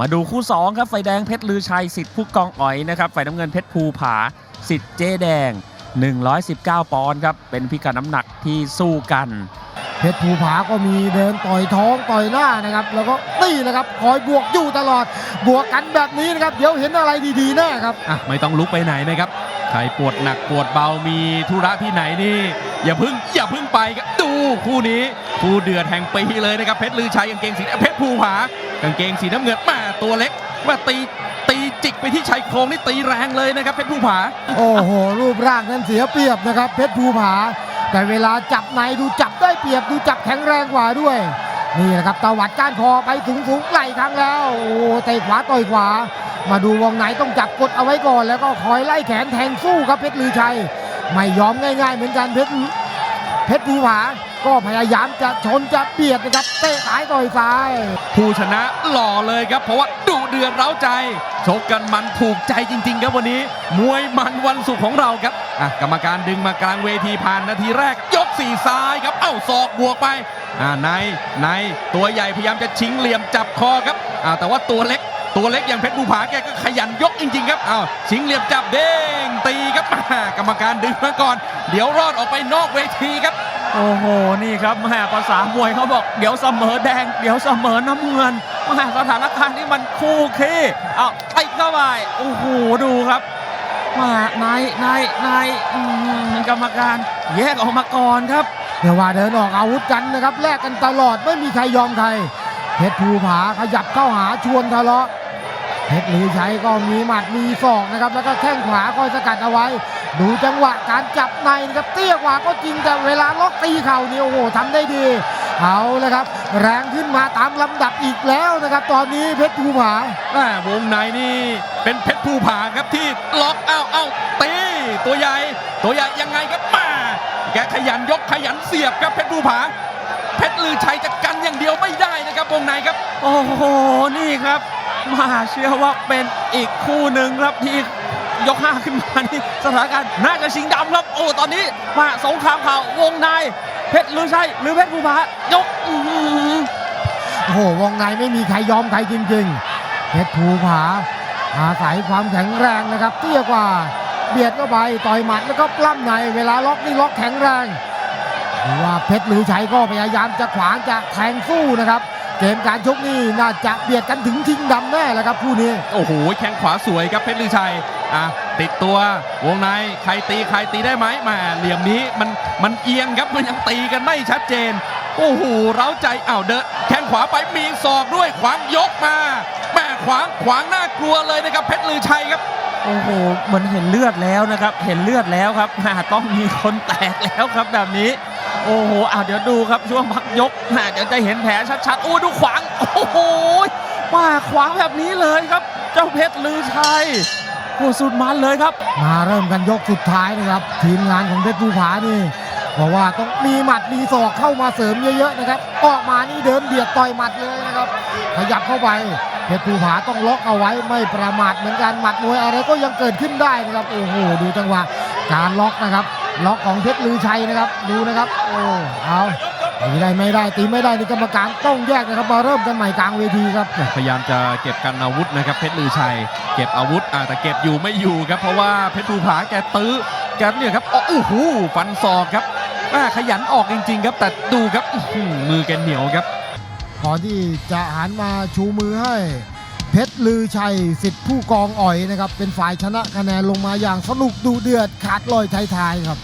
มาดูคู่ 2 ครับไฟแดงเพชรลือชัยสิทธิ์ผู้กองอ๋อยนะครับไฟน้ำเงินเพชรภูผาสิทธิ์เจแดง 119 ปอนด์ครับเป็นพิกัดน้ำหนักที่สู้กัน เพชรภูผาก็มีเดินต่อยท้องต่อยหน้านะครับ แล้วก็นี่นะครับคอยบวกอยู่ตลอด บวกกันแบบนี้นะครับ เดี๋ยวเห็นอะไรดีๆแน่ครับอะไม่ต้องลุกไปไหนนะครับใครปวดหนักปวดเบามีธุระที่ไหนนี่ อย่าเพึ่งอย่าเพึ่งไปครับดูคู่นี้คู่เดือดแห่งปีเลยนะครับเพชรลือชัยกางเกงสีเพชรภูผา กางเกงสีน้ำเงินมาตัวเล็กมาตีตีจิกไปที่ชายโครงนี่ตีแรงเลยนะครับเพชรภูผา โอ้โห รูปร่างนั้นเสียเปรียบนะครับ เพชรภูผา แต่เวลาจับในดูจับได้เปรียบดูจับแข็งแรงกว่าด้วย นี่นะครับตวัดก้านคอไปสูงสูงไหลครั้งแล้ว โอ้เตะขวาต่อยขวา มาดูวงไหนต้องจับกดเอาไว้ก่อน แล้วก็คอยไล่แขนแทงสู้ครับเพชรลือชัย ไม่ยอมง่ายๆ เหมือนกันเพชรเพชรภูผา ก็พยายามจะชนจะเบียดนะครับเตะซ้ายต่อยซ้าย ผู้ชนะหล่อเลยครับ เพราะว่าดุเดือดเร้าใจชกกันมันถูกใจจริง ๆ ครับวันนี้ มวยมันวันศุกร์ของเราครับอะกรรมการดึงมากลางเวทีผ่านนาทีแรก ยกสี่ซ้ายครับเอ้าศอกบวกไปอ่าในในตัวใหญ่พยายามจะชิงเหลี่ยมจับคอครับอ่าแต่ว่าตัวเล็กตัวเล็กอย่างเพชรภูผาแกก็ขยันยกจริง ๆ ครับอ้าวชิงเหลี่ยมจับเด้งตีครับอ่ากรรมการดึงมาก่อน เดี๋ยวรอดออกไปนอกเวทีครับ โอ้โห นี่ครับแม่ภาษามวยเขาบอก เดี๋ยวเสมอแดง เดี๋ยวเสมอน้ำเงินแม่สถานการณ์นี้มันคู่ขี้เอาติดเข้าไปโอ้โห ดูครับมานายนายนายกรรมการแยกออกมาก่อนครับเดี๋ยวว่าเดินออกอาวุธกันนะครับแลกกันตลอดไม่มีใครยอมใครเพชรภูผาขยับเข้าหาชวนทะเลาะเพชรหลีชัยก็มีหมัดมีศอกนะครับแล้วก็แข้งขวาคอยสกัดเอาไว้ ดูจังหวะการจับในนะครับเตี้ยกว่าก็จริงแต่เวลาล็อกตีเข่านี่โอ้โหทำได้ดีเอาเลยครับ แรงขึ้นมาตามลำดับอีกแล้วนะครับ ตอนนี้เพชรภูผาอ่าวงในนี่เป็นเพชรภูผาครับที่ล็อกเอ้าเอ้าตีตัวใหญ่ ตัวใหญ่ยังไงครับมาแกขยันยกขยันเสียบครับเพชรภูผา เพชรลือชัยจะกันอย่างเดียวไม่ได้นะครับวงในครับ โอ้โหนี่ครับ มาเชื่อว่าเป็นอีกคู่หนึ่งครับที่ ยกห้าขึ้นมานี่สถานการณ์น่าจะชิงดำครับ โอ้ตอนนี้มาสงครามข่าววงในเพชรลือชัยหรือเพชรภูผายกอื้อหือโอ้โหวงในไม่มีใครยอมใครจริงๆเพชรภูผาอาศัยความแข็งแรงนะครับเตี้ยกว่าเบียดเข้าไปต่อยหมัดแล้วก็ปล้ำในเวลาล็อกนี่ล็อกแข็งแรงดูว่าเพชรหรือชัยก็พยายามจะขวางจะแทงสู้นะครับ เกมการชกนี่น่าจะเบียดกันถึงชิงดำแน่แหละครับคู่นี้ โอ้โหแข้งขวาสวยครับเพชรลือชัย อะติดตัววงในใครตีใครตีได้ไหมแหมาเหลี่ยมนี้มันมันเอียงครับมันยังตีกันไม่ชัดเจน โอ้โหเร้าใจอ้าวเดินแข้งขวาไปมีศอกด้วยขวางยกมาแม่ขวางขวางน่ากลัวเลยนะครับเพชรลือชัยครับโอ้โหเหมือนเห็นเลือดแล้วนะครับ เห็นเลือดแล้วครับหาต้องมีคนแตกแล้วครับแบบนี้ โอ้โหอ้าวเดี๋ยวดูครับช่วงพักยกน่าเดี๋ยวจะเห็นแผลชัดๆโอ้ดูขวาง โอ้โหว่าขวางแบบนี้เลยครับ เจ้าเพชรลือชัย โอ้สุดมันเลยครับ มาเริ่มกันยกสุดท้ายนะครับ ทีมงานของเพชรภูผานี่บอกว่าต้องมีหมัดมีศอกเข้ามาเสริมเยอะๆนะครับออกมานี่เดินเบียดต่อยหมัดเลยนะครับ ขยับเข้าไปเพชรภูผาต้องล็อกเอาไว้ไม่ประมาทเหมือนกันหมัดมวยอะไรก็ยังเกิดขึ้นได้นะครับโอ้โหดูจังหวะการล็อกนะครับ ล็อกของเพชรลือชัยนะครับ ดูนะครับโอ้เอา ตีได้ไม่ได้ตีไม่ได้นี่กรรมการต้องแยกนะครับมาเริ่มกันใหม่กลางเวทีครับพยายามจะเก็บกันอาวุธนะครับเพชรลือชัย เก็บอาวุธอ่าแต่เก็บอยู่ไม่อยู่ครับเพราะว่าเพชรภูผาแกตื้อแกเนี่ยครับอ๋อโอ้โหฟันศอกครับแม่ขยันออกจริง ๆ ครับ แต่ดูครับอื้อหือมือแกเหนียวครับก่อนที่จะหันมาชูมือให้เพชรลือชัยสิทธิ์ผู้กองอ่อยนะครับเป็นฝ่ายชนะคะแนนลงมาอย่างสนุกดูเดือดขาดลอยท้ายๆครับ